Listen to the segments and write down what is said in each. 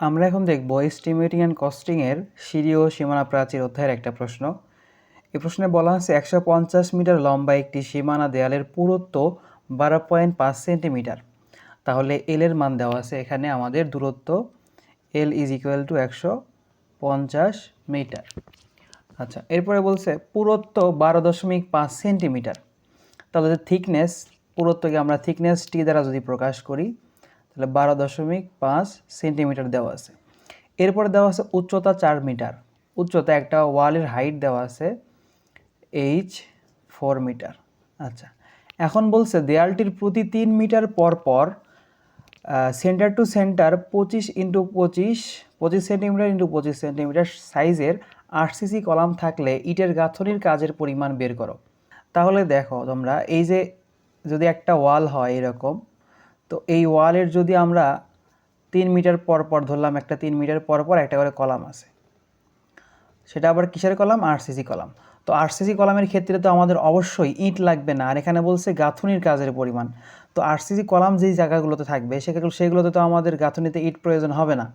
আমরা এখন দেখব এস্টিমেটিং অ্যান্ড কস্টিংয়ের সিঁড়ি ও সীমানা প্রাচীর অধ্যায়ের একটা প্রশ্ন। এই প্রশ্নে বলা হচ্ছে একশো পঞ্চাশ মিটার লম্বা একটি সীমানা দেয়ালের পুরুত্ব বারো পয়েন্ট পাঁচ সেন্টিমিটার। তাহলে এল এর মান দেওয়া আছে এখানে আমাদের দূরত্ব এল ইজ ইকুয়াল টু একশো পঞ্চাশ মিটার। আচ্ছা এরপরে বলছে পুরুত্ব বারো দশমিক পাঁচ সেন্টিমিটার। তাহলে থিকনেস পুরুত্বকে আমরা থিকনেস টি দ্বারা যদি প্রকাশ করি তাহলে বারো দশমিক পাঁচ সেন্টিমিটার দেওয়া আছে। এরপরে দেওয়া আছে উচ্চতা চার মিটার। উচ্চতা একটা ওয়ালের হাইট দেওয়া আছে এইচ ফোর মিটার। আচ্ছা এখন বলছে দেয়ালটির প্রতি তিন মিটার পর পর সেন্টার টু সেন্টার পঁচিশ ইন্টু পঁচিশ পঁচিশ সেন্টিমিটার ইন্টু পঁচিশ সেন্টিমিটার সাইজের আরসিসি কলাম থাকলে ইটের গাঁথনির কাজের পরিমাণ বের করো। তাহলে দেখো তোমরা, এই যে যদি একটা ওয়াল হয় এরকম তো এই ওয়ালের যদি আমরা তিন মিটার পর পর ধরলাম, একটা তিন মিটার পর পর একটা করে কলাম আছে। সেটা আবার কিসের কলাম? RCC column. তো আরসিসি কলামের ক্ষেত্রে তো আমাদের অবশ্যই ইট লাগবে না। আর এখানে বলছে গাঁথনির কাজের পরিমাণ। তো আরসিসি কলাম যেই জায়গাগুলোতে থাকবে সেগুলো সেগুলোতে তো আমাদের গাঁথনিতে ইট প্রয়োজন হবে না।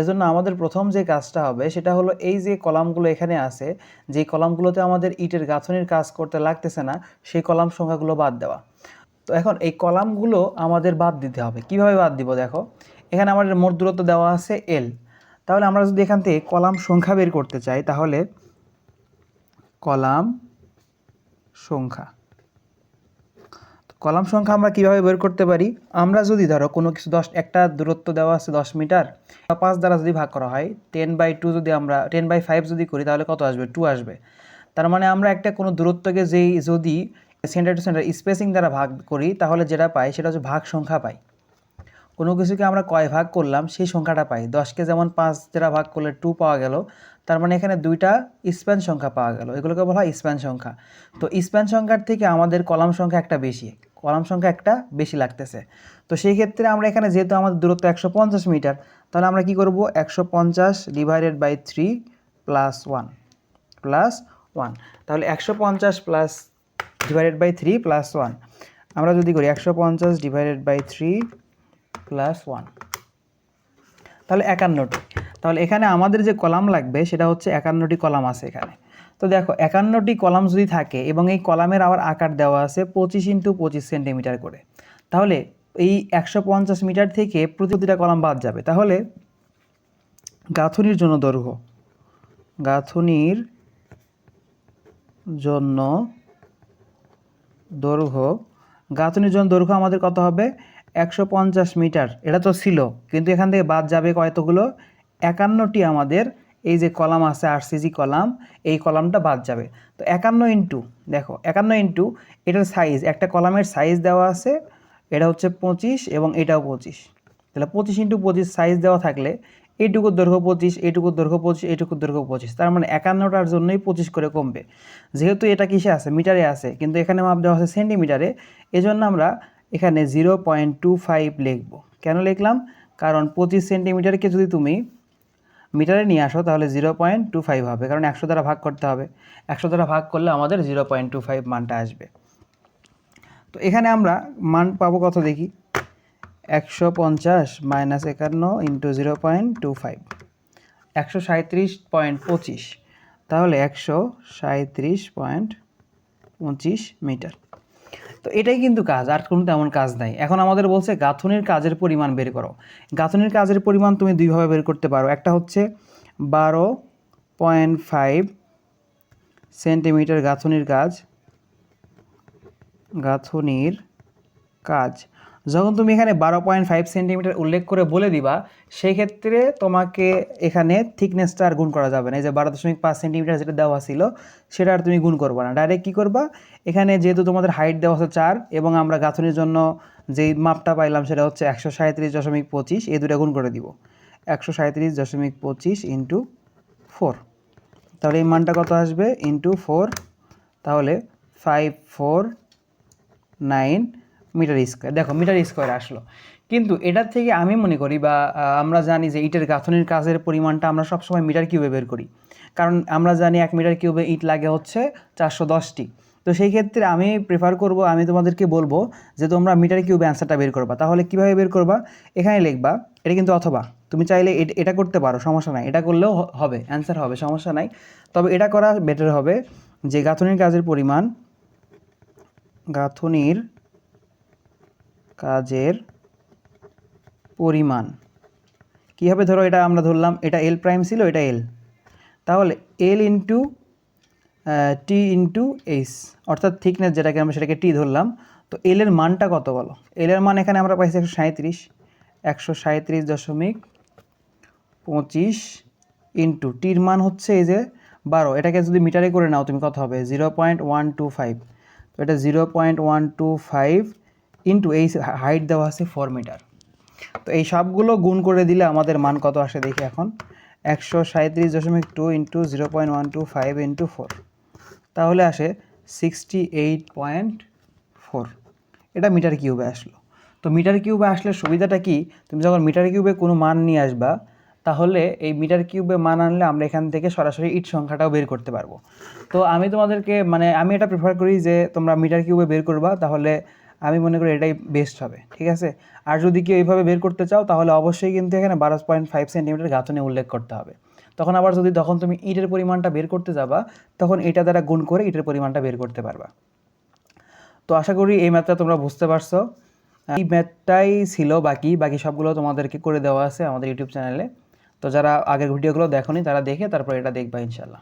এজন্য আমাদের প্রথম যে কাজটা হবে, সেটা হলো এই যে কলামগুলো এখানে আছে, যেই কলামগুলোতে আমাদের ইটের গাঁথনির কাজ করতে লাগতেছে না, সেই কলাম সংখ্যাগুলো বাদ দেওয়া। তো এখন এই কলামগুলো আমাদের বাদ দিতে হবে। কীভাবে বাদ দিব দেখো? এখানে আমাদের মোট দূরত্ব দেওয়া আছে এল তাহলে আমরা যদি এখান থেকে কলাম সংখ্যা বের করতে চাই, তাহলে কলাম সংখ্যা। কলাম সংখ্যা আমরা কীভাবে বের করতে পারি? আমরা যদি ধরো কোনো কিছু দশ, একটা দূরত্ব দেওয়া আছে দশ মিটার, বা পাঁচ দ্বারা যদি ভাগ করা হয় টেন বাই টু যদি আমরা টেন বাই ফাইভ যদি করি, তাহলে কত আসবে? টু আসবে। তার মানে আমরা একটা কোনো দূরত্বকে যেই, যদি সেন্টার টু সেন্টার স্পেসিং দ্বারা ভাগ করি, তাহলে যেটা পাই সেটা হচ্ছে ভাগ সংখ্যা পাই। কোনো কিছুকে আমরা কয় ভাগ করলাম, সেই সংখ্যাটা পাই। দশকে যেমন পাঁচ দ্বারা ভাগ করলে টু পাওয়া গেল, তার মানে এখানে দুইটা স্প্যান সংখ্যা পাওয়া গেল। এগুলোকে বলা হয় স্প্যান সংখ্যা। তো স্প্যান সংখ্যার থেকে আমাদের কলাম সংখ্যা একটা বেশি। কলাম সংখ্যা একটা বেশি লাগতেছে। তো সেই ক্ষেত্রে আমরা এখানে যেহেতু আমাদের দূরত্ব একশো পঞ্চাশ মিটার, তাহলে আমরা কি করব? একশো পঞ্চাশ divided by three plus one plus one তাহলে একশো পঞ্চাশ plus divided by three plus one আমরা যদি করি একশো পঞ্চাশ divided by three plus one তাহলে একান্নটি। তাহলে এখানে আমাদের যে কলাম লাগবে, সেটা হচ্ছে একান্নটি কলাম আছে এখানে। তো দেখো, একান্নটি কলাম যদি থাকে এবং এই কলামের আবার আকার দেওয়া আছে পঁচিশ ইন্টু পঁচিশ সেন্টিমিটার করে, তাহলে এই একশো পঞ্চাশ মিটার থেকে প্রতিটা কলাম বাদ যাবে। তাহলে গাঁথনির জন্য দৈর্ঘ্য, গাঁথনির জন্য দৈর্ঘ্য। গাঁথনির জন্য দৈর্ঘ্য আমাদের কত হবে? একশো পঞ্চাশ মিটার। এটা তো ছিল। কিন্তু এখান থেকে বাদ যাবে কয়তগুলো? একান্নটি আমাদের। এই যে কলাম আছে, আরসিজি কলাম, এই কলামটা বাদ যাবে। তো একান্ন ইন্টু, দেখো, একান্ন ইন্টু, এটার সাইজ একটা কলামের সাইজ দেওয়া আছে, এটা হচ্ছে পঁচিশ এবং এটাও পঁচিশ। তাহলে পঁচিশ ইন্টু পঁচিশ সাইজ দেওয়া থাকলে এইটুকুর দৈর্ঘ্য পঁচিশ এইটুকুর দৈর্ঘ্য পঁচিশ এইটুকুর দৈর্ঘ্য পঁচিশ। তার মানে একান্নটার জন্যই পঁচিশ করে কমবে। যেহেতু এটা কিসে আছে? মিটারে আছে। কিন্তু এখানে মাপ দেওয়া আছে সেন্টিমিটারে। এজন্য আমরা এখানে জিরো পয়েন্ট টু ফাইভ লিখব। কেন লিখলাম? কারণ পঁচিশ সেন্টিমিটারকে যদি তুমি মিটারে নিয়ে আসো, তাহলে জিরো পয়েন্ট টু ফাইভ হবে। কারণ একশো দ্বারা ভাগ করতে হবে। একশো দ্বারা ভাগ করলে আমাদের জিরো পয়েন্ট টু ফাইভ মানটা আসবে। তো এখানে আমরা মান পাবো কত দেখি? একশো পঞ্চাশ মাইনাস একান্ন into zero point two five. একশো সাঁত্রিশ পয়েন্ট পঁচিশ। তাহলে একশো সাঁত্রিশ পয়েন্ট পঁচিশ মিটার। তো এটাই কিন্তু কাজ, আর কোনো তেমন কাজ নাই। এখন আমাদের বলছে গাঁথনির কাজের পরিমাণ বের করো। গাঁথনির কাজের পরিমাণ তুমি দুইভাবে বের করতে পারো। একটা হচ্ছে বারো পয়েন্ট ফাইভ সেন্টিমিটার গাঁথনির কাজ গাঁথনির কাজ। যখন তুমি এখানে বারো পয়েন্ট ফাইভ সেন্টিমিটার উল্লেখ করে বলে দিবা সেই ক্ষেত্রে তোমাকে এখানে থিকনেসটা আর গুণ করা যাবে না। এই যে বারো দশমিক পাঁচ সেন্টিমিটার যেটা দেওয়া ছিল, সেটা আর তুমি গুণ করবা না। ডাইরেক্ট কী করবা? এখানে যেহেতু তোমাদের হাইট দেওয়া আছে চার, এবং আমরা গাঁথনির জন্য যেই মাপটা পাইলাম সেটা হচ্ছে একশো সাঁত্রিশ দশমিক পঁচিশ, এই দুটা গুণ করে দিব। একশো সাঁত্রিশ দশমিক পঁচিশ ইন্টু ফোর তাহলে এই মানটা কত আসবে? ইন্টু ফোর তাহলে five four nine metre square দেখো মিটার স্কোয়ার আসলো। কিন্তু এটার থেকে আমি মনে করি বা আমরা জানি যে ইটের গাঁথনির কাজের পরিমাণটা আমরা সবসময় মিটার কিউবে বের করি। কারণ আমরা জানি এক মিটার কিউবে ইট লাগে হচ্ছে চারশো দশটি। তো সেই ক্ষেত্রে আমি প্রেফার করব, আমি তোমাদেরকে বলব যে তোমরা মিটার কিউবে অ্যান্সারটা বের করবা। তাহলে কীভাবে বের করবা? এখানে লিখবা, এটা কিন্তু অথবা। তুমি চাইলে এট- করতে পারো, সমস্যা নাই। এটা করলেও হবে অ্যান্সার হবে, সমস্যা নাই। তবে এটা করা বেটার হবে যে গাঁথনির কাজের পরিমাণ, গাঁথনির কাজের পরিমাণ। কীভাবে ধরো এটা আমরা ধরলাম, এটা এল প্রাইম ছিল, এটা এল তাহলে L into T into H অর্থাৎ থিকনেস যেটাকে আমরা সেটাকে টি ধরলাম, তো এল এর মানটা কত বলো? এল এর মান এখানে আমরা পাইছি একশো সাঁত্রিশ একশো সাঁত্রিশ দশমিক পঁচিশ ইন্টু টির মান হচ্ছে এই যে বারো। এটাকে যদি মিটারে করে নাও, তুমি কত হবে? Zero point one two five তো এটা zero point one two five into এই হাইট দেওয়া আছে ফোর মিটার তো এই সবগুলো গুণ করে দিলে আমাদের মান কত আসে দেখি এখন? একশো সাঁত্রিশ দশমিক two into zero point one two five into four তাহলে আসে সিক্সটি এইট পয়েন্ট ফোর এটা মিটার কিউবে আসলো। তো মিটার কিউবে আসলে সুবিধাটা কি? তুমি যখন মিটার কিউবে কোনো মান নিয়ে আসবা, তাহলে এই মিটার কিউবে মান আনলে আমরা এখান থেকে সরাসরি ইট সংখ্যাটাও বের করতে পারব। তো আমি তোমাদেরকে মানে আমি এটা প্রেফার করি যে তোমরা মিটার কিউবে বের করবা, তাহলে আমি মনে করি এটাই বেস্ট হবে, ঠিক আছে? আর যদি কেউ এইভাবে বের করতে চাও, তাহলে অবশ্যই কিন্তু এখানে বারো পয়েন্ট ফাইভ সেন্টিমিটার গাঁথনে উল্লেখ করতে হবে। তখন আবার যদি তখন তুমি ইটের পরিমাণটা বের করতে যাবা, তখন এটা দ্বারা গুণ করে ইটের পরিমাণটা বের করতে পারবা। তো আশা করি এই ম্যাথটা তোমরা বুঝতে পারছ। এই ম্যাথটাই ছিল বাকি বাকি সবগুলো তোমাদেরকে করে দেওয়া আছে আমাদের ইউটিউব চ্যানেলে তো যারা আগের ভিডিওগুলো দেখোনি, তারা দেখে তারপর এটা দেখবা ইনশাল্লাহ